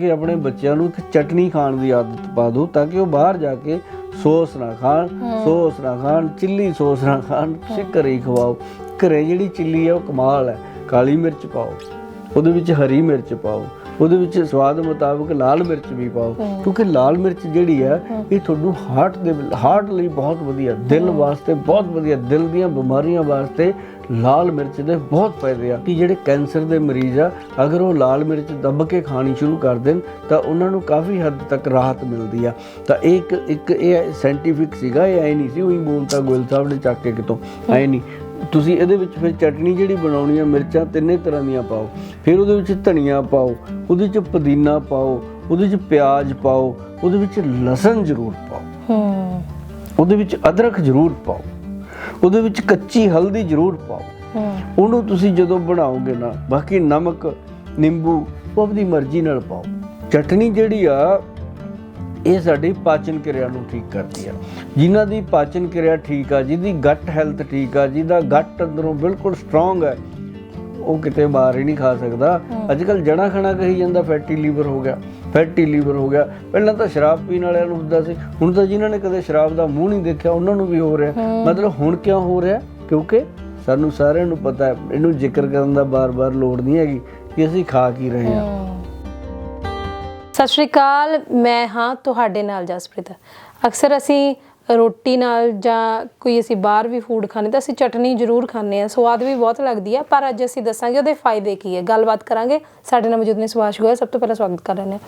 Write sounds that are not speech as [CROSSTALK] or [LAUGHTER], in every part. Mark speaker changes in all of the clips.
Speaker 1: ਕਿ ਆਪਣੇ ਬੱਚਿਆਂ ਨੂੰ ਇੱਕ ਚਟਨੀ ਖਾਣ ਦੀ ਆਦਤ ਪਾ ਦਿਓ ਤਾਂ ਕਿ ਉਹ ਬਾਹਰ ਜਾ ਕੇ ਸੌਸ ਨਾ ਖਾਣ ਸੌਸ ਨਾ ਖਾਣ ਚਿੱਲੀ ਸੌਸ ਨਾ ਖਾਣ ਤੁਸੀਂ ਘਰੇ ਹੀ ਖਵਾਓ। ਘਰੇ ਜਿਹੜੀ ਚਿੱਲੀ ਹੈ ਉਹ ਕਮਾਲ ਹੈ। ਕਾਲੀ ਮਿਰਚ ਪਾਓ। ਉਹਦੇ ਵਿੱਚ ਹਰੀ ਮਿਰਚ ਪਾਓ। ਉਹਦੇ ਵਿੱਚ ਸਵਾਦ ਮੁਤਾਬਕ ਲਾਲ ਮਿਰਚ ਵੀ ਪਾਓ ਕਿਉਂਕਿ ਲਾਲ ਮਿਰਚ ਜਿਹੜੀ ਹੈ ਇਹ ਤੁਹਾਨੂੰ ਹਾਰਟ ਦੇ ਹਾਰਟ ਲਈ ਬਹੁਤ ਵਧੀਆ ਦਿਲ ਵਾਸਤੇ ਬਹੁਤ ਵਧੀਆ ਦਿਲ ਦੀਆਂ ਬਿਮਾਰੀਆਂ ਵਾਸਤੇ ਲਾਲ ਮਿਰਚ ਦੇ ਬਹੁਤ ਫਾਇਦੇ ਆ। ਕਿ ਜਿਹੜੇ ਕੈਂਸਰ ਦੇ ਮਰੀਜ਼ ਆ ਅਗਰ ਉਹ ਲਾਲ ਮਿਰਚ ਦੱਬ ਕੇ ਖਾਣੀ ਸ਼ੁਰੂ ਕਰ ਦੇਣ ਤਾਂ ਉਹਨਾਂ ਨੂੰ ਕਾਫੀ ਹੱਦ ਤੱਕ ਰਾਹਤ ਮਿਲਦੀ ਆ। ਤਾਂ ਇੱਕ ਇੱਕ ਇਹ ਸਾਇੰਟੀਫਿਕ ਸੀਗਾ ਇਹ ਐ ਨਹੀਂ ਸੀ ਉਹੀ ਬੋਲਤਾ ਗੋਇਲ ਸਾਹਿਬ ਨੇ ਚੱਕ ਕੇ ਕਿਤੋਂ ਐ ਨਹੀਂ। ਤੁਸੀਂ ਇਹਦੇ ਵਿੱਚ ਫਿਰ ਚਟਨੀ ਜਿਹੜੀ ਬਣਾਉਣੀ ਆ ਮਿਰਚਾਂ ਤਿੰਨੇ ਤਰ੍ਹਾਂ ਦੀਆਂ ਪਾਓ। ਫਿਰ ਉਹਦੇ ਵਿੱਚ ਧਨੀਆ ਪਾਓ ਉਹਦੇ ਵਿੱਚ ਪੁਦੀਨਾ ਪਾਓ ਉਹਦੇ ਵਿੱਚ ਪਿਆਜ਼ ਪਾਓ ਉਹਦੇ ਵਿੱਚ ਲਸਣ ਜ਼ਰੂਰ ਪਾਓ।
Speaker 2: ਹੂੰ।
Speaker 1: ਉਹਦੇ ਵਿੱਚ ਅਦਰਕ ਜ਼ਰੂਰ ਪਾਓ। ਉਹਦੇ ਵਿੱਚ ਕੱਚੀ ਹਲਦੀ ਜ਼ਰੂਰ ਪਾਓ।
Speaker 2: ਹੂੰ।
Speaker 1: ਉਹਨੂੰ ਤੁਸੀਂ ਜਦੋਂ ਬਣਾਓਗੇ ਨਾ ਬਾਕੀ ਨਮਕ ਨਿੰਬੂ ਉਹ ਆਪਣੀ ਮਰਜ਼ੀ ਨਾਲ ਪਾਓ। ਚਟਨੀ ਜਿਹੜੀ ਆ ਇਹ ਸਾਡੀ ਪਾਚਨ ਕਿਰਿਆ ਨੂੰ ਠੀਕ ਕਰਦੀ ਆ। ਜਿਨ੍ਹਾਂ ਦੀ ਪਾਚਨ ਕਿਰਿਆ ਠੀਕ ਆ ਜਿਹਦੀ ਗੱਟ ਹੈਲਥ ਠੀਕ ਆ ਜਿਹਦਾ ਗੱਟ ਅੰਦਰੋਂ ਬਿਲਕੁਲ ਸਟਰੋਂਗ ਹੈ ਉਹ ਕਿਤੇ ਬਾਹਰ ਹੀ ਨਹੀਂ ਖਾ ਸਕਦਾ। ਅੱਜ ਕੱਲ ਜਣਾ ਖਾਣਾ ਕਹੀ ਜਾਂਦਾ ਫੈਟੀ ਲੀਵਰ ਹੋ ਗਿਆ ਫੈਟੀ ਲੀਵਰ ਹੋ ਗਿਆ। ਪਹਿਲਾਂ ਤਾਂ ਸ਼ਰਾਬ ਪੀਣ ਵਾਲਿਆਂ ਨੂੰ ਹੁੰਦਾ ਸੀ ਹੁਣ ਤਾਂ ਜਿਨ੍ਹਾਂ ਨੇ ਕਦੇ ਸ਼ਰਾਬ ਦਾ ਮੂੰਹ ਨਹੀਂ ਦੇਖਿਆ ਉਹਨਾਂ ਨੂੰ ਵੀ ਹੋ ਰਿਹਾ। ਮਤਲਬ ਹੁਣ ਕਿਉਂ ਹੋ ਰਿਹਾ? ਕਿਉਂਕਿ ਸਾਨੂੰ ਸਾਰਿਆਂ ਨੂੰ ਪਤਾ ਹੈ ਇਹਨੂੰ ਜ਼ਿਕਰ ਕਰਨ ਦਾ ਬਾਰ-ਬਾਰ ਲੋੜ ਨਹੀਂ ਹੈਗੀ ਕਿ ਅਸੀਂ ਖਾ ਕੀ ਰਹੇ ਹਾਂ।
Speaker 2: ਸਤਿ ਸ਼੍ਰੀ ਅਕਾਲ ਮੈਂ ਹਾਂ ਤੁਹਾਡੇ ਨਾਲ ਜਸਪ੍ਰੀਤ। ਅਕਸਰ ਅਸੀਂ ਰੋਟੀ ਨਾਲ ਜਾਂ ਕੋਈ ਅਸੀਂ ਬਾਹਰ ਵੀ ਫੂਡ ਖਾਣੇ ਤਾਂ ਅਸੀਂ ਚਟਨੀ ਜ਼ਰੂਰ ਖਾਂਦੇ ਆ ਸਵਾਦ ਵੀ ਬਹੁਤ ਲੱਗਦੀ ਆ ਪਰ ਅੱਜ ਅਸੀਂ ਦੱਸਾਂਗੇ ਉਹਦੇ ਫਾਇਦੇ ਕੀ ਹੈ ਗੱਲਬਾਤ ਕਰਾਂਗੇ ਸਾਡੇ ਨਾਲ ਮੌਜੂਦ ਨੇ ਸੁਭਾਸ਼ ਗੋਇਲ ਸਭ ਤੋਂ ਪਹਿਲਾਂ ਸਵਾਗਤ ਕਰ ਰਹੇ ਨੇ।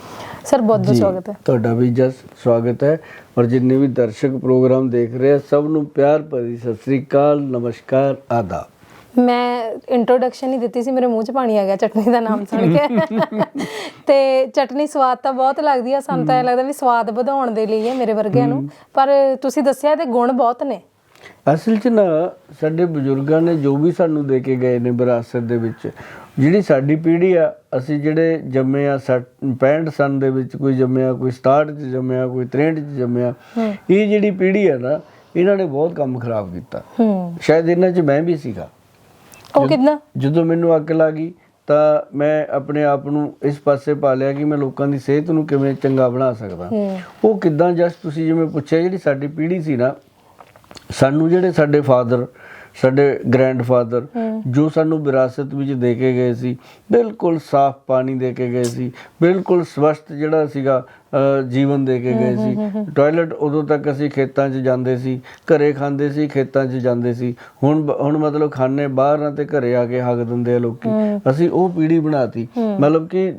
Speaker 2: ਸਰ ਬਹੁਤ ਬਹੁਤ ਸਵਾਗਤ ਹੈ।
Speaker 1: ਤੁਹਾਡਾ ਵੀ ਜਸ ਸਵਾਗਤ ਹੈ ਔਰ ਜਿੰਨੇ ਵੀ ਦਰਸ਼ਕ ਪ੍ਰੋਗਰਾਮ ਦੇਖ ਰਹੇ ਆ ਸਭ ਨੂੰ ਪਿਆਰ ਭਰੀ ਸਤਿ ਸ੍ਰੀ ਅਕਾਲ ਨਮਸਕਾਰ ਆਦਾਬ।
Speaker 2: ਮੈਂ ਇੰਟਰੋਡਕਸ਼ਨ ਹੀ ਦਿੱਤੀ ਸੀ ਮੇਰੇ ਮੂੰਹ 'ਚ ਪਾਣੀ ਆ ਗਿਆ ਚਟਨੀ ਦਾ ਨਾਮ ਸੁਣ ਕੇ। [LAUGHS] ਤੇ ਚਟਨੀ ਸਵਾਦ ਤਾਂ ਬਹੁਤ ਲੱਗਦੀ ਆ ਸਾਨੂੰ ਤਾਂ ਇਹ ਲੱਗਦਾ ਵੀ ਸਵਾਦ ਵਧਾਉਣ ਦੇ ਲਈ ਹੈ ਮੇਰੇ ਵਰਗਿਆਂ ਨੂੰ। ਪਰ ਤੁਸੀਂ ਦੱਸਿਆ ਇਹਦੇ ਗੁਣ ਬਹੁਤ ਨੇ।
Speaker 1: ਅਸਲ 'ਚ ਨਾ ਸਾਡੇ ਬਜ਼ੁਰਗਾਂ ਨੇ ਜੋ ਵੀ ਸਾਨੂੰ ਦੇ ਕੇ ਗਏ ਨੇ ਵਿਰਾਸਤ ਦੇ ਵਿੱਚ ਜਿਹੜੀ ਸਾਡੀ ਪੀੜ੍ਹੀ ਆ ਅਸੀਂ ਜਿਹੜੇ ਜੰਮੇ ਆ 65 ਸਨ ਦੇ ਵਿੱਚ ਕੋਈ ਜੰਮਿਆ ਕੋਈ 67 'ਚ ਜੰਮਿਆ ਕੋਈ 63 'ਚ ਜੰਮਿਆ ਇਹ ਜਿਹੜੀ ਪੀੜ੍ਹੀ ਆ ਨਾ ਇਹਨਾਂ ਨੇ ਬਹੁਤ ਕੰਮ ਖਰਾਬ ਕੀਤਾ। ਸ਼ਾਇਦ ਇਹਨਾਂ 'ਚ ਮੈਂ ਵੀ ਸੀਗਾ।
Speaker 2: ਉਹ ਕਿਦਾਂ?
Speaker 1: ਜਦੋਂ ਮੈਨੂੰ ਅੱਗ ਲੱਗੀ ਤਾਂ ਮੈਂ ਆਪਣੇ ਆਪ ਨੂੰ ਇਸ ਪਾਸੇ ਪਾ ਲਿਆ ਕਿ ਮੈਂ ਲੋਕਾਂ ਦੀ ਸਿਹਤ ਨੂੰ ਕਿਵੇਂ ਚੰਗਾ ਬਣਾ ਸਕਦਾ। ਉਹ ਕਿਦਾਂ ਜਸਟ ਤੁਸੀਂ ਜਿਵੇਂ ਪੁੱਛਿਆ ਜਿਹੜੀ ਸਾਡੀ ਪੀੜ੍ਹੀ ਸੀ ਨਾ ਸਾਨੂੰ ਜਿਹੜੇ ਸਾਡੇ ਫਾਦਰ ਸਾਡੇ ਗ੍ਰੈਂਡਫਾਦਰ ਜੋ ਸਾਨੂੰ ਵਿਰਾਸਤ ਵਿੱਚ ਦੇ ਕੇ ਗਏ ਸੀ ਬਿਲਕੁਲ ਸਾਫ਼ ਪਾਣੀ ਦੇ ਕੇ ਗਏ ਸੀ ਬਿਲਕੁਲ ਸਵਸਥ ਜਿਹੜਾ ਸੀਗਾ ਜੀਵਨ ਦੇ ਕੇ ਗਏ ਸੀ। ਟਾਇਲਟ ਉਦੋਂ ਤੱਕ ਅਸੀਂ ਖੇਤਾਂ 'ਚ ਜਾਂਦੇ ਸੀ ਘਰੇ ਖਾਂਦੇ ਸੀ ਖੇਤਾਂ 'ਚ ਜਾਂਦੇ ਸੀ। ਹੁਣ ਹੁਣ ਮਤਲਬ ਖਾਣੇ ਬਾਹਰ ਨਾ ਤੇ ਘਰੇ ਆ ਕੇ ਹੱਗ ਦਿੰਦੇ ਆ ਲੋਕੀ। ਅਸੀਂ ਉਹ ਪੀੜ੍ਹੀ ਬਣਾਤੀ। ਮਤਲਬ ਕਿ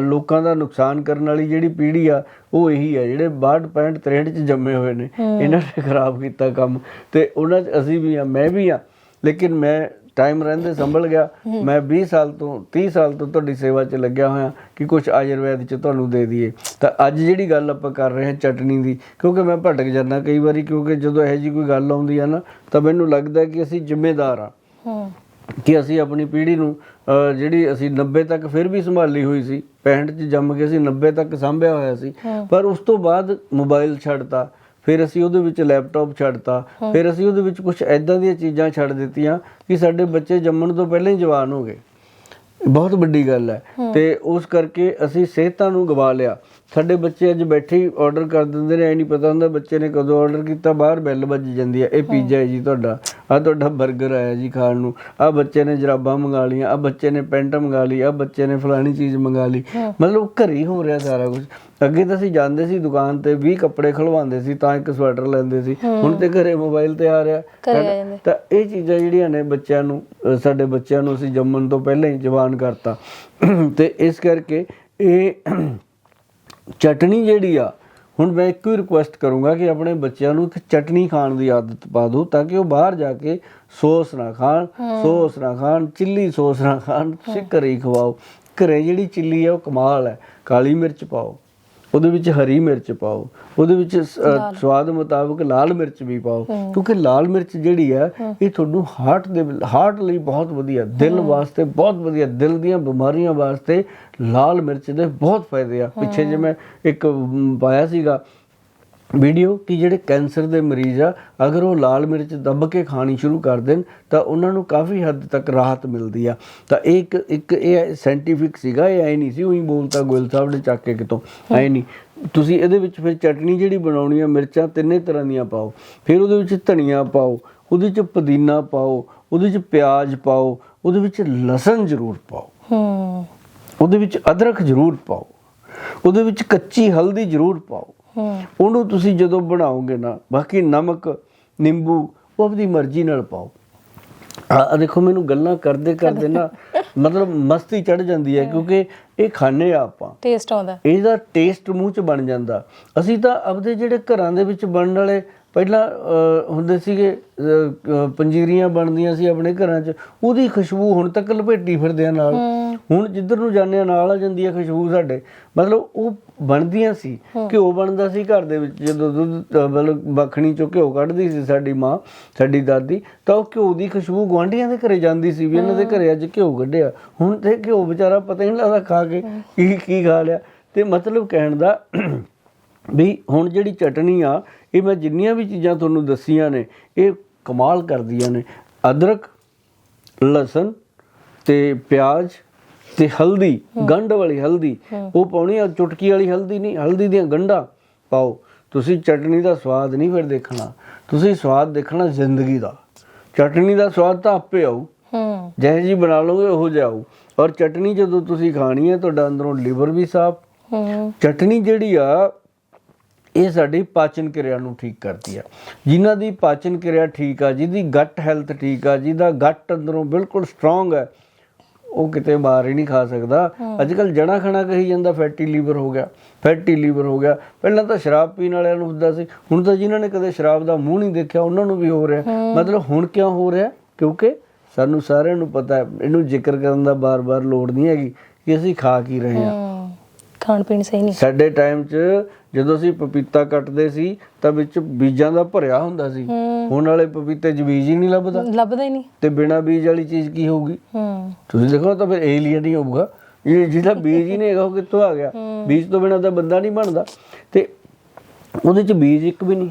Speaker 1: ਲੋਕਾਂ ਦਾ ਨੁਕਸਾਨ ਕਰਨ ਵਾਲੀ ਜਿਹੜੀ ਪੀੜ੍ਹੀ ਆ ਉਹ ਇਹੀ ਹੈ ਜਿਹੜੇ 62 65 63 ਚ ਜੰਮੇ ਹੋਏ ਨੇ ਇਹਨਾਂ ਨੇ ਖਰਾਬ ਕੀਤਾ ਕੰਮ। ਤੇ ਉਹਨਾਂ ਚ ਅਸੀਂ ਵੀ ਆ ਮੈਂ ਵੀ ਆ ਲੇਕਿਨ ਮੈਂ ਟਾਈਮ ਰਹਿੰਦੇ ਸੰਭਲ ਗਿਆ। ਮੈਂ 20 ਸਾਲ ਤੋਂ 30 ਸਾਲ ਤੋਂ ਤੁਹਾਡੀ ਸੇਵਾ 'ਚ ਲੱਗਿਆ ਹੋਇਆ ਕਿ ਕੁਝ ਆਯੁਰਵੈਦ 'ਚ ਤੁਹਾਨੂੰ ਦੇ ਦਈਏ। ਤਾਂ ਅੱਜ ਜਿਹੜੀ ਗੱਲ ਆਪਾਂ ਕਰ ਰਹੇ ਹਾਂ ਚਟਨੀ ਦੀ ਕਿਉਂਕਿ ਮੈਂ ਭਟਕ ਜਾਂਦਾ ਕਈ ਵਾਰੀ ਕਿਉਂਕਿ ਜਦੋਂ ਇਹੋ ਜੀ ਕੋਈ ਗੱਲ ਆਉਂਦੀ ਆ ਨਾ ਤਾਂ ਮੈਨੂੰ ਲੱਗਦਾ ਕਿ ਅਸੀਂ ਜ਼ਿੰਮੇਦਾਰ ਆ।
Speaker 2: ਹੂੰ।
Speaker 1: ਕਿ ਅਸੀਂ ਆਪਣੀ ਪੀੜ੍ਹੀ ਨੂੰ ਜਿਹੜੀ ਅਸੀਂ 90 ਤੱਕ ਫਿਰ ਵੀ ਸੰਭਾਲੀ ਹੋਈ ਸੀ 65 ਚ ਜੰਮ ਕੇ ਅਸੀਂ 90 ਤੱਕ ਸਾਂਭਿਆ ਹੋਇਆ ਸੀ ਪਰ ਉਸ ਤੋਂ ਬਾਅਦ ਮੋਬਾਈਲ ਛੱਡਤਾ ਫਿਰ ਅਸੀਂ ਉਹਦੇ ਵਿੱਚ ਲੈਪਟਾਪ ਛੱਡਤਾ ਫਿਰ ਅਸੀਂ ਉਹਦੇ ਵਿੱਚ ਕੁਝ ਐਦਾਂ ਦੀਆਂ ਚੀਜ਼ਾਂ ਛੱਡ ਦਿੱਤੀਆਂ ਕਿ ਸਾਡੇ ਬੱਚੇ ਜੰਮਣ ਤੋਂ ਪਹਿਲਾਂ ਹੀ ਜਵਾਨ ਹੋ ਗਏ। ਬਹੁਤ ਵੱਡੀ ਗੱਲ ਹੈ। ਤੇ ਉਸ ਕਰਕੇ ਅਸੀਂ ਸਿਹਤਾਂ ਨੂੰ ਗਵਾ ਲਿਆ। ਸਾਡੇ ਬੱਚੇ ਅੱਜ ਬੈਠੇ ਹੀ ਆਰਡਰ ਕਰ ਦਿੰਦੇ ਨੇ ਐ ਨਹੀਂ ਪਤਾ ਹੁੰਦਾ ਬੱਚੇ ਨੇ ਕਦੋਂ ਆਰਡਰ ਕੀਤਾ ਬਾਹਰ ਬੈਲ ਵੱਜ ਜਾਂਦੀ ਹੈ ਇਹ ਪੀਜ਼ਾ ਹੈ ਜੀ ਤੁਹਾਡਾ ਆ ਤੁਹਾਡਾ 버ਗਰ ਆਇਆ ਜੀ ਖਾਣ ਨੂੰ। ਆ ਬੱਚੇ ਨੇ ਜਰਾਬਾਂ ਮੰਗਾ ਲੀਆਂ ਆ ਬੱਚੇ ਨੇ ਪੈਂਟ ਮੰਗਾ ਲਈ ਆ ਬੱਚੇ ਨੇ ਫਲਾਣੀ ਚੀਜ਼ ਮੰਗਾ ਲਈ। ਮਤਲਬ ਘਰੇ ਹੀ ਹੋ ਰਿਹਾ ਸਾਰਾ ਕੁਝ ਅੱਗੇ ਤਾਂ ਅਸੀਂ ਜਾਂਦੇ ਸੀ ਦੁਕਾਨ ਤੇ 20 ਕੱਪੜੇ ਖਲਵਾਉਂਦੇ ਸੀ ਤਾਂ ਇੱਕ ਸਵੈਟਰ ਲੈਂਦੇ ਸੀ। ਹੁਣ ਤੇ ਘਰੇ ਮੋਬਾਈਲ ਤੇ ਆ ਰਿਹਾ। ਤਾਂ ਇਹ ਚੀਜ਼ਾਂ ਜਿਹੜੀਆਂ ਨੇ ਬੱਚਿਆਂ ਨੂੰ ਸਾਡੇ ਬੱਚਿਆਂ ਨੂੰ ਅਸੀਂ ਜੰਮਣ ਤੋਂ ਪਹਿਲਾਂ ਹੀ ਜਵਾਨ ਕਰਤਾ। ਤੇ ਇਸ ਕਰਕੇ ਇਹ ਚਟਨੀ ਜਿਹੜੀ ਆ ਹੁਣ ਮੈਂ ਇੱਕੋ ਹੀ ਰਿਕੁਐਸਟ ਕਰੂੰਗਾ ਕਿ ਆਪਣੇ ਬੱਚਿਆਂ ਨੂੰ ਇੱਕ ਚਟਨੀ ਖਾਣ ਦੀ ਆਦਤ ਪਾ ਦਿਓ ਤਾਂ ਕਿ ਉਹ ਬਾਹਰ ਜਾ ਕੇ ਸੌਸ ਨਾ ਖਾਣ ਸੌਸ ਨਾ ਖਾਣ ਚਿੱਲੀ ਸੌਸ ਨਾ ਖਾਣ ਤੁਸੀਂ ਘਰੇ ਹੀ ਖਵਾਓ। ਘਰੇ ਜਿਹੜੀ ਚਿੱਲੀ ਹੈ ਉਹ ਕਮਾਲ ਹੈ। ਕਾਲੀ ਮਿਰਚ ਪਾਓ। ਉਹਦੇ ਵਿੱਚ ਹਰੀ ਮਿਰਚ ਪਾਓ ਉਹਦੇ ਵਿੱਚ ਸਵਾਦ ਮੁਤਾਬਕ ਲਾਲ ਮਿਰਚ ਵੀ ਪਾਓ ਕਿਉਂਕਿ ਲਾਲ ਮਿਰਚ ਜਿਹੜੀ ਹੈ ਇਹ ਤੁਹਾਨੂੰ ਹਾਰਟ ਦੇ ਹਾਰਟ ਲਈ ਬਹੁਤ ਵਧੀਆ ਦਿਲ ਵਾਸਤੇ ਬਹੁਤ ਵਧੀਆ ਦਿਲ ਦੀਆਂ ਬਿਮਾਰੀਆਂ ਵਾਸਤੇ ਲਾਲ ਮਿਰਚ ਦੇ ਬਹੁਤ ਫਾਇਦੇ ਆ। ਪਿੱਛੇ ਜੇ ਮੈਂ ਇੱਕ ਪਾਇਆ ਸੀਗਾ ਵੀਡੀਓ ਕਿ ਜਿਹੜੇ ਕੈਂਸਰ ਦੇ ਮਰੀਜ਼ ਆ ਅਗਰ ਉਹ ਲਾਲ ਮਿਰਚ ਦੱਬ ਕੇ ਖਾਣੀ ਸ਼ੁਰੂ ਕਰ ਦੇਣ ਤਾਂ ਉਹਨਾਂ ਨੂੰ ਕਾਫੀ ਹੱਦ ਤੱਕ ਰਾਹਤ ਮਿਲਦੀ ਆ। ਤਾਂ ਇਹ ਇੱਕ ਇੱਕ ਇਹ ਸਾਇੰਟੀਫਿਕ ਸੀਗਾ ਇਹ ਐ ਨਹੀਂ ਸੀ ਉਹੀ ਬੋਲਤਾ ਗੋਇਲ ਸਾਹਿਬ ਨੇ ਚੱਕ ਕੇ ਕਿਤੋਂ ਐ ਨਹੀਂ। ਤੁਸੀਂ ਇਹਦੇ ਵਿੱਚ ਫਿਰ ਚਟਨੀ ਜਿਹੜੀ ਬਣਾਉਣੀ ਆ ਮਿਰਚਾਂ ਤਿੰਨੇ ਤਰ੍ਹਾਂ ਦੀਆਂ ਪਾਓ। ਫਿਰ ਉਹਦੇ ਵਿੱਚ ਧਨੀਆ ਪਾਓ ਉਹਦੇ ਵਿੱਚ ਪੁਦੀਨਾ ਪਾਓ ਉਹਦੇ ਵਿੱਚ ਪਿਆਜ਼ ਪਾਓ ਉਹਦੇ ਵਿੱਚ ਲਸਣ ਜ਼ਰੂਰ ਪਾਓ।
Speaker 2: ਹੂੰ।
Speaker 1: ਉਹਦੇ ਵਿੱਚ ਅਦਰਕ ਜ਼ਰੂਰ ਪਾਓ। ਉਹਦੇ ਵਿੱਚ ਕੱਚੀ ਹਲਦੀ ਜ਼ਰੂਰ ਪਾਓ। ਉਹਨੂੰ ਤੁਸੀਂ ਜਦੋਂ ਬਣਾਓਗੇ ਨਾ ਬਾਕੀ ਨਮਕ ਨਿੰਬੂ ਉਹ ਆਪਣੀ ਮਰਜ਼ੀ ਨਾਲ ਪਾਓ। ਆ ਦੇਖੋ ਮੈਨੂੰ ਗੱਲਾਂ ਕਰਦੇ ਕਰਦੇ ਨਾ ਮਤਲਬ ਮਸਤੀ ਚੜ ਜਾਂਦੀ ਹੈ ਕਿਉਂਕਿ ਇਹ ਖਾਣੇ ਆ ਆਪਾਂ।
Speaker 2: ਟੇਸਟ ਆਉਂਦਾ।
Speaker 1: ਇਹਦਾ ਟੇਸਟ ਮੂੰਹ 'ਚ ਬਣ ਜਾਂਦਾ। ਅਸੀਂ ਤਾਂ ਆਪਦੇ ਜਿਹੜੇ ਘਰਾਂ ਦੇ ਵਿੱਚ ਬਣਨ ਵਾਲੇ ਪਹਿਲਾਂ ਹੁੰਦੇ ਸੀਗੇ ਪੰਜੀਰੀਆਂ ਬਣਦੀਆਂ ਸੀ ਆਪਣੇ ਘਰਾਂ 'ਚ ਉਹਦੀ ਖੁਸ਼ਬੂ ਹੁਣ ਤੱਕ ਲਪੇਟੀ ਫਿਰਦੇ ਆ ਨਾਲ ਹੁਣ ਜਿੱਧਰ ਨੂੰ ਜਾਂਦੇ ਆ ਨਾਲ ਆ ਜਾਂਦੀ ਹੈ ਖੁਸ਼ਬੂ ਸਾਡੇ। ਮਤਲਬ ਉਹ ਬਣਦੀਆਂ ਸੀ ਘਿਓ ਬਣਦਾ ਸੀ ਘਰ ਦੇ ਵਿੱਚ। ਜਦੋਂ ਦੁੱਧ ਮਤਲਬ ਮੱਖਣੀ ਚੋਂ ਘਿਓ ਕੱਢਦੀ ਸੀ ਸਾਡੀ ਮਾਂ ਸਾਡੀ ਦਾਦੀ ਤਾਂ ਉਹ ਘਿਓ ਦੀ ਖੁਸ਼ਬੂ ਗੁਆਂਢੀਆਂ ਦੇ ਘਰੇ ਜਾਂਦੀ ਸੀ ਵੀ ਇਹਨਾਂ ਦੇ ਘਰੇ ਅੱਜ ਘਿਓ ਕੱਢਿਆ। ਹੁਣ ਤੇ ਘਿਓ ਵਿਚਾਰਾ ਪਤਾ ਹੀ ਨਹੀਂ ਲੱਗਦਾ ਖਾ ਕੇ ਕੀ ਕੀ ਖਾ ਲਿਆ। ਤੇ ਮਤਲਬ ਕਹਿਣ ਦਾ ਵੀ ਹੁਣ ਜਿਹੜੀ ਚਟਨੀ ਆ ਇਹ ਮੈਂ ਜਿੰਨੀਆਂ ਵੀ ਚੀਜ਼ਾਂ ਤੁਹਾਨੂੰ ਦੱਸੀਆਂ ਨੇ ਇਹ ਕਮਾਲ ਕਰਦੀਆਂ ਨੇ। ਅਦਰਕ ਲਸਣ ਤੇ ਪਿਆਜ਼ ਤੇ ਹਲਦੀ ਗੰਢ ਵਾਲੀ ਹਲਦੀ। ਉਹ ਪਾਉਣੀ ਆ ਚੁਟਕੀ ਵਾਲੀ ਹਲਦੀ ਨਹੀਂ ਹਲਦੀ ਦੀਆਂ ਗੰਢਾਂ ਪਾਓ। ਤੁਸੀਂ ਚਟਨੀ ਦਾ ਸਵਾਦ ਨਹੀਂ ਫਿਰ ਦੇਖਣਾ। ਤੁਸੀਂ ਸਵਾਦ ਦੇਖਣਾ ਜ਼ਿੰਦਗੀ ਦਾ। ਚਟਨੀ ਦਾ ਸਵਾਦ ਤਾਂ ਆਪੇ ਆਊ।
Speaker 2: ਹੂੰ।
Speaker 1: ਜਿਹੇ ਜੀ ਬਣਾ ਲਓਗੇ ਉਹ ਜਾਊ ਔਰ ਚਟਨੀ ਜਦੋਂ ਤੁਸੀਂ ਖਾਣੀ ਹੈ ਤੁਹਾਡਾ ਅੰਦਰੋਂ ਲਿਵਰ ਵੀ ਸਾਫ਼।
Speaker 2: ਹੂੰ।
Speaker 1: ਚਟਨੀ ਜਿਹੜੀ ਆ ਇਹ ਸਾਡੀ ਪਾਚਨ ਕਿਰਿਆ ਨੂੰ ਠੀਕ ਕਰਦੀ ਆ। ਜਿਨ੍ਹਾਂ ਦੀ ਪਾਚਨ ਕਿਰਿਆ ਠੀਕ ਆ ਜਿਹਦੀ ਗੱਟ ਹੈਲਥ ਠੀਕ ਆ ਜਿਹਦਾ ਗੱਟ ਅੰਦਰੋਂ ਬਿਲਕੁਲ ਸਟਰੋਂਗ ਹੈ ਉਹ ਕਿਤੇ ਬਾਹਰ ਹੀ ਨਹੀਂ ਖਾ ਸਕਦਾ। ਅੱਜ ਕੱਲ ਜਣਾ ਖਣਾ ਕਹੀ ਜਾਂਦਾ ਫੈਟੀ ਲੀਵਰ ਹੋ ਗਿਆ ਫੈਟੀ ਲੀਵਰ ਹੋ ਗਿਆ। ਪਹਿਲਾਂ ਤਾਂ ਸ਼ਰਾਬ ਪੀਣ ਵਾਲਿਆਂ ਨੂੰ ਹੁੰਦਾ ਸੀ ਹੁਣ ਤਾਂ ਜਿਨ੍ਹਾਂ ਨੇ ਕਦੇ ਸ਼ਰਾਬ ਦਾ ਮੂੰਹ ਨਹੀਂ ਦੇਖਿਆ ਉਹਨਾਂ ਨੂੰ ਵੀ ਹੋ ਰਿਹਾ। ਮਤਲਬ ਹੁਣ ਕਿਉਂ ਹੋ ਰਿਹਾ? ਕਿਉਂਕਿ ਸਾਨੂੰ ਸਾਰਿਆਂ ਨੂੰ ਪਤਾ ਹੈ ਇਹਨੂੰ ਜ਼ਿਕਰ ਕਰਨ ਦਾ ਬਾਰ-ਬਾਰ ਲੋੜ ਨਹੀਂ ਹੈਗੀ ਕਿ ਅਸੀਂ ਖਾ ਕੀ ਰਹੇ ਹਾਂ
Speaker 2: ਹੂੰ। ਖਾਣ ਪੀਣ ਸਹੀ ਨਹੀਂ।
Speaker 1: ਸਾਡੇ ਟਾਈਮ 'ਚ ਜਦੋਂ ਅਸੀਂ ਪਪੀਤਾ ਕੱਟਦੇ ਸੀ ਤਾਂ ਵਿੱਚ ਬੀਜਾਂ ਦਾ ਭਰਿਆ ਹੁੰਦਾ ਸੀ। ਹੁਣ ਵਾਲੇ ਪਪੀਤੇ 'ਚ ਬੀਜ ਹੀ ਨਹੀਂ ਲੱਭਦਾ।
Speaker 2: ਲੱਭਦਾ ਹੀ ਨਹੀਂ।
Speaker 1: ਤੇ ਬਿਨਾ ਬੀਜ ਵਾਲੀ ਚੀਜ਼ ਕੀ ਹੋਊਗੀ?
Speaker 2: ਹੂੰ।
Speaker 1: ਤੁਸੀਂ ਦੇਖੋ ਤਾਂ ਫਿਰ ਏਲੀਅਨ ਹੀ ਹੋਊਗਾ। ਇਹ ਜਿਹਦਾ ਬੀਜ ਹੀ ਨਹੀਂ ਹੈਗਾ ਉਹ ਕਿੱਥੋਂ ਆ ਗਿਆ? ਬੀਜ ਤੋਂ ਬਿਨਾ ਤਾਂ ਬੰਦਾ ਨਹੀਂ ਬਣਦਾ। ਤੇ ਉਹਦੇ 'ਚ ਬੀਜ ਇੱਕ ਵੀ ਨਹੀਂ।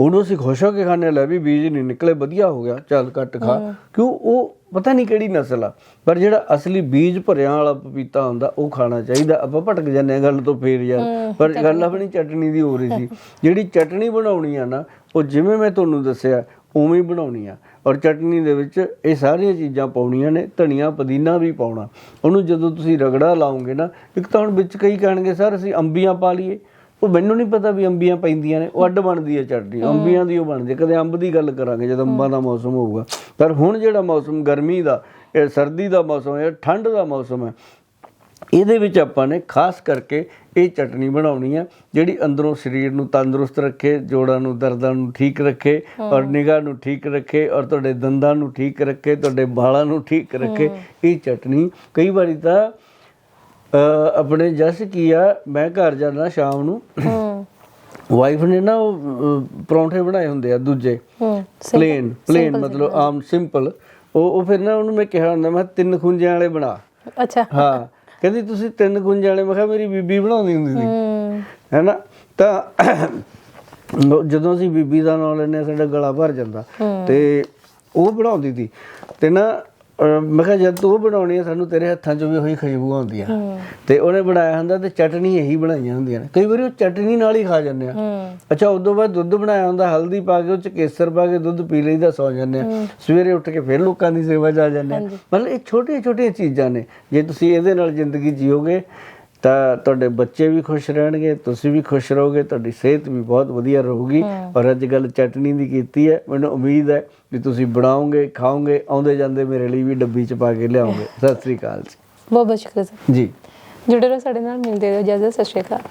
Speaker 1: ਉਹਨੂੰ ਅਸੀਂ ਖੁਸ਼ ਹੋ ਕੇ ਖਾਣੇ ਲੈ ਵੀ ਬੀਜ ਨਹੀਂ ਨਿਕਲੇ ਵਧੀਆ ਹੋ ਗਿਆ ਚੱਲ ਕੱਟ ਖਾ। ਕਿਉਂ? ਉਹ ਪਤਾ ਨਹੀਂ ਕਿਹੜੀ ਨਸਲ ਆ ਪਰ ਜਿਹੜਾ ਅਸਲੀ ਬੀਜ ਭਰਿਆ ਵਾਲਾ ਪਪੀਤਾ ਹੁੰਦਾ ਉਹ ਖਾਣਾ ਚਾਹੀਦਾ। ਆਪਾਂ ਭਟਕ ਜਾਂਦੇ ਗੱਲ ਤੋਂ ਫੇਰ ਯਾਰ ਪਰ ਗੱਲ ਆਪਣੀ ਚਟਨੀ ਦੀ ਹੋ ਰਹੀ ਸੀ। [LAUGHS] ਜਿਹੜੀ ਚਟਨੀ ਬਣਾਉਣੀ ਆ ਨਾ ਉਹ ਜਿਵੇਂ ਮੈਂ ਤੁਹਾਨੂੰ ਦੱਸਿਆ ਉਵੇਂ ਹੀ ਬਣਾਉਣੀ ਆ। ਔਰ ਚਟਨੀ ਦੇ ਵਿੱਚ ਇਹ ਸਾਰੀਆਂ ਚੀਜ਼ਾਂ ਪਾਉਣੀਆਂ ਨੇ ਧਨੀਆ ਪੁਦੀਨਾ ਵੀ ਪਾਉਣਾ। ਉਹਨੂੰ ਜਦੋਂ ਤੁਸੀਂ ਰਗੜਾ ਲਾਓਗੇ ਨਾ ਇੱਕ ਤਾਂ ਹੁਣ ਵਿੱਚ ਕਈ ਕਹਿਣਗੇ ਸਰ ਅਸੀਂ ਅੰਬੀਆਂ ਪਾ ਲਈਏ। ਉਹ ਮੈਨੂੰ ਨਹੀਂ ਪਤਾ ਵੀ ਅੰਬੀਆਂ ਪੈਂਦੀਆਂ ਨੇ ਉਹ ਅੱਡ ਬਣਦੀ ਹੈ ਚਟਨੀ ਅੰਬੀਆਂ ਦੀ ਉਹ ਬਣਦੀ ਹੈ। ਕਦੇ ਅੰਬ ਦੀ ਗੱਲ ਕਰਾਂਗੇ ਜਦੋਂ ਅੰਬਾਂ ਦਾ ਮੌਸਮ ਹੋਊਗਾ। ਪਰ ਹੁਣ ਜਿਹੜਾ ਮੌਸਮ ਗਰਮੀ ਦਾ ਇਹ ਸਰਦੀ ਦਾ ਮੌਸਮ ਹੈ ਠੰਡ ਦਾ ਮੌਸਮ ਹੈ ਇਹਦੇ ਵਿੱਚ ਆਪਾਂ ਨੇ ਖਾਸ ਕਰਕੇ ਇਹ ਚਟਨੀ ਬਣਾਉਣੀ ਹੈ ਜਿਹੜੀ ਅੰਦਰੋਂ ਸਰੀਰ ਨੂੰ ਤੰਦਰੁਸਤ ਰੱਖੇ ਜੋੜਾਂ ਨੂੰ ਦਰਦਾਂ ਨੂੰ ਠੀਕ ਰੱਖੇ ਔਰ ਨਿਗਾਹ ਨੂੰ ਠੀਕ ਰੱਖੇ ਔਰ ਤੁਹਾਡੇ ਦੰਦਾਂ ਨੂੰ ਠੀਕ ਰੱਖੇ ਤੁਹਾਡੇ ਵਾਲਾਂ ਨੂੰ ਠੀਕ ਰੱਖੇ ਇਹ ਚਟਨੀ ਕਈ ਵਾਰੀ ਤਾਂ ਆਪਣੇ ਜਸ ਕੀ ਆ ਮੈਂ ਘਰ ਜਾਂਦਾ ਸ਼ਾਮ ਨੂੰ।
Speaker 2: ਹੂੰ।
Speaker 1: ਵਾਈਫ ਨੇ ਨਾ ਉਹ ਪਰੌਂਠੇ ਬਣਾਏ ਹੁੰਦੇ ਆ ਦੂਜੇ। ਪਲੇਨ ਪਲੇਨ ਮਤਲਬ ਆਮ ਸਿੰਪਲ ਉਹ ਉਹ ਫਿਰ ਨਾ ਉਹਨੂੰ ਮੈਂ ਕਿਹਾ ਹੁੰਦਾ ਮੈਂ ਤਿੰਨ ਖੁੰਝਿਆਂ ਵਾਲੇ ਬਣਾ।
Speaker 2: ਅੱਛਾ।
Speaker 1: ਹਾਂ ਕਹਿੰਦੀ ਤੁਸੀਂ ਤਿੰਨ ਖੁੰਝਿਆਂ ਵਾਲੇ ਮੈਂ ਕਿਹਾ ਮੇਰੀ ਬੀਬੀ ਬਣਾਉਂਦੀ ਹੁੰਦੀ ਸੀ।
Speaker 2: ਹੂੰ।
Speaker 1: ਹੈਨਾ? ਤਾਂ ਜਦੋਂ ਅਸੀਂ ਬੀਬੀ ਦਾ ਨਾਮ ਹਾਂ, ਸਾਡਾ ਗਲਾ ਭਰ ਜਾਂਦਾ। ਤੇ ਉਹ ਬਣਾਉਂਦੀ ਸੀ। ਤੇ ਨਾ ਮੈਂ ਕਿਹਾ ਜਦ ਤੂੰ ਬਣਾਉਣੀ ਹੈ ਸਾਨੂੰ ਤੇਰੇ ਹੱਥਾਂ 'ਚੋਂ ਵੀ ਉਹੀ ਖੁਸ਼ਬੂ ਆਉਂਦੀ ਆ। ਤੇ ਉਹਨੇ ਬਣਾਇਆ ਹੁੰਦਾ ਤੇ ਚਟਨੀ ਇਹੀ ਬਣਾਈਆਂ ਹੁੰਦੀਆਂ ਨੇ। ਕਈ ਵਾਰੀ ਉਹ ਚਟਨੀ ਨਾਲ ਹੀ ਖਾ ਜਾਂਦੇ ਆ। ਅੱਛਾ ਉਦੋਂ ਬਾਅਦ ਦੁੱਧ ਬਣਾਇਆ ਹੁੰਦਾ ਹਲਦੀ ਪਾ ਕੇ ਉਹ ਚ ਕੇਸਰ ਪਾ ਕੇ ਦੁੱਧ ਪੀ ਲਈਦਾ ਸੌ ਜਾਂਦੇ ਆ। ਸਵੇਰੇ ਉੱਠ ਕੇ ਫਿਰ ਲੋਕਾਂ ਦੀ ਸੇਵਾ 'ਚ ਆ ਜਾਂਦੇ ਆ। ਮਤਲਬ ਇਹ ਛੋਟੀਆਂ ਛੋਟੀਆਂ ਚੀਜ਼ਾਂ ਨੇ। ਜੇ ਤੁਸੀਂ ਇਹਦੇ ਨਾਲ ਜ਼ਿੰਦਗੀ ਜੀਓਗੇ ਤਾਂ ਤੁਹਾਡੇ ਬੱਚੇ ਵੀ ਖੁਸ਼ ਰਹਿਣਗੇ ਤੁਸੀਂ ਵੀ ਖੁਸ਼ ਰਹੋਗੇ ਤੁਹਾਡੀ ਸਿਹਤ ਵੀ ਬਹੁਤ ਵਧੀਆ ਰਹੂਗੀ। ਔਰ ਅੱਜ ਗੱਲ ਚਟਨੀ ਦੀ ਕੀਤੀ ਹੈ ਮੈਨੂੰ ਉਮੀਦ ਹੈ ਕਿ ਤੁਸੀਂ ਬਣਾਓਗੇ ਖਾਓਗੇ ਆਉਂਦੇ ਜਾਂਦੇ ਮੇਰੇ ਲਈ ਵੀ ਡੱਬੀ 'ਚ ਪਾ ਕੇ ਲਿਆਓਗੇ। ਸਤਿ ਸ੍ਰੀ ਅਕਾਲ ਜੀ।
Speaker 2: ਬਹੁਤ ਬਹੁਤ ਸ਼ੁਕਰੀਆ
Speaker 1: ਜੀ।
Speaker 2: ਜੁੜੇ ਰਹੋ ਸਾਡੇ ਨਾਲ ਮਿਲਦੇ ਰਹੋ। ਇਜਾਜ਼ਤ ਸਤਿ ਸ਼੍ਰੀ ਅਕਾਲ।